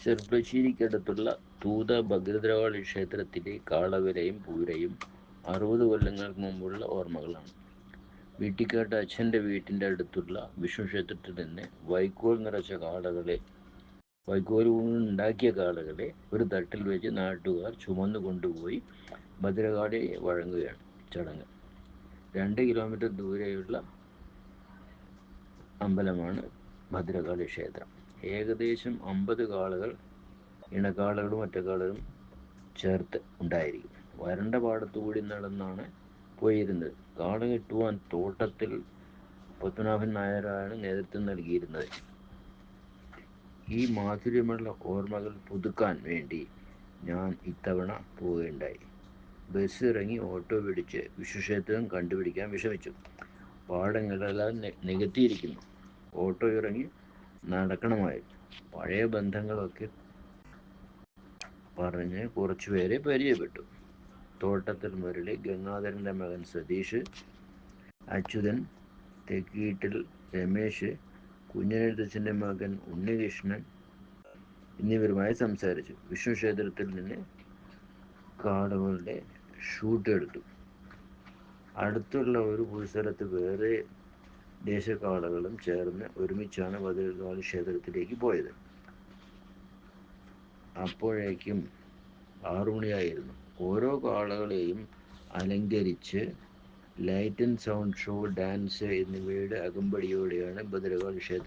ചെർപ്പശ്ശേരിക്കടുത്തുള്ള തൂത ഭദ്രദ്രവാളി ക്ഷേത്രത്തിലെ കാളവരയും പൂരയും അറുപത് കൊല്ലങ്ങൾക്ക് മുമ്പുള്ള ഓർമ്മകളാണ്. വീട്ടിക്കാട്ട് അച്ഛന്റെ വീട്ടിന്റെ അടുത്തുള്ള വിഷ്ണു ക്ഷേത്രത്തിൽ നിന്ന് വൈക്കോൽ നിറച്ച കാളകളെ വൈക്കോൽ ഉണ്ടാക്കിയ കാളകളെ ഒരു തട്ടിൽ വെച്ച് നാട്ടുകാർ ചുമന്നു കൊണ്ടുപോയി ഭദ്രകാളി വഴങ്ങുകയാണ് ചടങ്ങ്. രണ്ട് കിലോമീറ്റർ ദൂരെയുള്ള അമ്പലമാണ് ഭദ്രകാളി ക്ഷേത്രം. ഏകദേശം അമ്പത് കാളകൾ ഇണക്കാളുകളും ഒറ്റക്കാളകളും ചേർത്ത് ഉണ്ടായിരിക്കും. വരണ്ട പാടത്തുകൂടി നടന്നാണ് പോയിരുന്നത്. കാള കെട്ടുവാൻ തോട്ടത്തിൽ പത്മനാഭൻ നായരാണ് നേതൃത്വം നൽകിയിരുന്നത്. ഈ മാധുര്യമുള്ള ഓർമ്മകൾ പുതുക്കാൻ വേണ്ടി ഞാൻ ഇത്തവണ പോവുകയുണ്ടായി. ബസ് ഇറങ്ങി ഓട്ടോ പിടിച്ച് വിശ്വക്ഷേത്രം കണ്ടുപിടിക്കാൻ വിഷമിച്ചു. പാടങ്ങളെല്ലാം നികത്തിയിരിക്കുന്നു. ഓട്ടോ ഇറങ്ങി നടക്കണമായിരുന്നു. പഴയ ബന്ധങ്ങളൊക്കെ പറഞ്ഞ് കുറച്ചുപേരെ പരിചയപ്പെട്ടു. തോട്ടത്തിൽ മുരളി ഗംഗാധരന്റെ മകൻ സതീഷ് അച്യുതൻ തെക്കീട്ടിൽ രമേശ് കുഞ്ഞനെഴുത്തച്ഛന്റെ മകൻ ഉണ്ണികൃഷ്ണൻ എന്നിവരുമായി സംസാരിച്ചു. വിഷ്ണു ക്ഷേത്രത്തിൽ നിന്ന് കാടുകളുടെ ഷൂട്ട് എടുത്തു. അടുത്തുള്ള ഒരു പുൽസ്ഥലത്ത് വേറെ ദേശക്കാളകളും ചേർന്ന് ഒരുമിച്ചാണ് ഭദ്രകാളി ക്ഷേത്രത്തിലേക്ക് പോയത്. അപ്പോഴേക്കും ആറുമണിയായിരുന്നു. ഓരോ കാളകളെയും അലങ്കരിച്ച് light and sound show dance എന്നിവയുടെ അകമ്പടിയോടെയാണ് ഭദ്രകാളി ക്ഷേത്രത്തിൽ